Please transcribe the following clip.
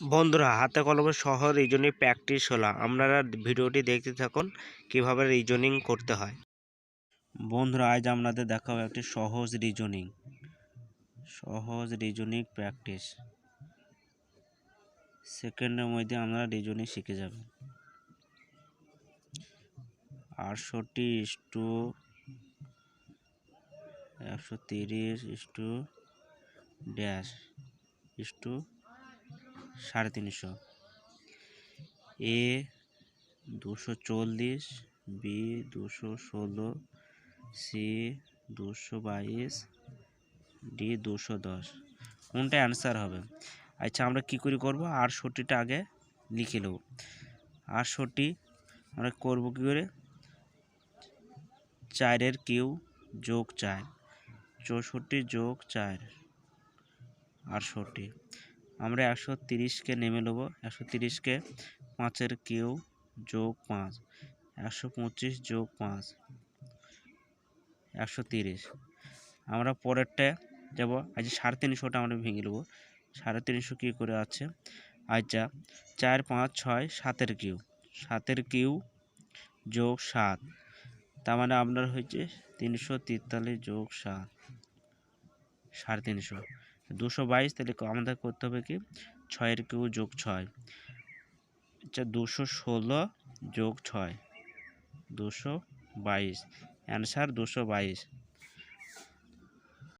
বন্ধুরা, হাতে কলমে সহ রিজনিং প্র্যাকটিস হলো। আপনারা ভিডিওটি দেখতে থাকুন, কীভাবে রিজনিং করতে হয়। বন্ধুরা, আজ আপনাদের দেখাবো একটি সহজ রিজনিং সহজ রিজনিং প্র্যাকটিস সেকেন্ডের মধ্যে আপনারা রিজনিং শিখে যাবেন আটষট্টি ইস্টু একশো তিরিশ ইস্টু ড্যাশ ইস্টু সাড়ে তিনশো। এ দুশো চল্লিশ, বি দুশো ষোলো, সি দুশো বাইশ, ডি দুশো দশ। কোনটা অ্যান্সার হবে? আচ্ছা আমরা কী করে করব? আটষট্টিটা আগে লিখে নেব। আটষট্টি, আমরা করব কী করে? চারের কিউ যোগ চার। চৌষট্টি যোগ চার, আটষট্টি। আমরা একশো তিরিশকে নেমে নেব। একশো তিরিশকে পাঁচের কিউ যোগ পাঁচ। একশো পঁচিশ যোগ পাঁচ। একশো তিরিশ। আমরা পরেরটা যাব। আজ সাড়ে তিনশোটা আমরা ভেঙে নেব। সাড়ে তিনশো কী করে আছে? আচ্ছা চার পাঁচ ছয় সাতের কিউ। সাতের কিউ যোগ সাত। তার মানে আপনার হয়েছে তিনশো তেতাল্লিশ যোগ সাত। সাড়ে তিনশো। দুশো বাইশ, তাহলে আমাদের করতে হবে কি? ছয়ের কেউ যোগ ছয়। আচ্ছা দুশো ষোলো যোগ ছয়। দুশো বাইশ। অ্যানসার দুশো বাইশ।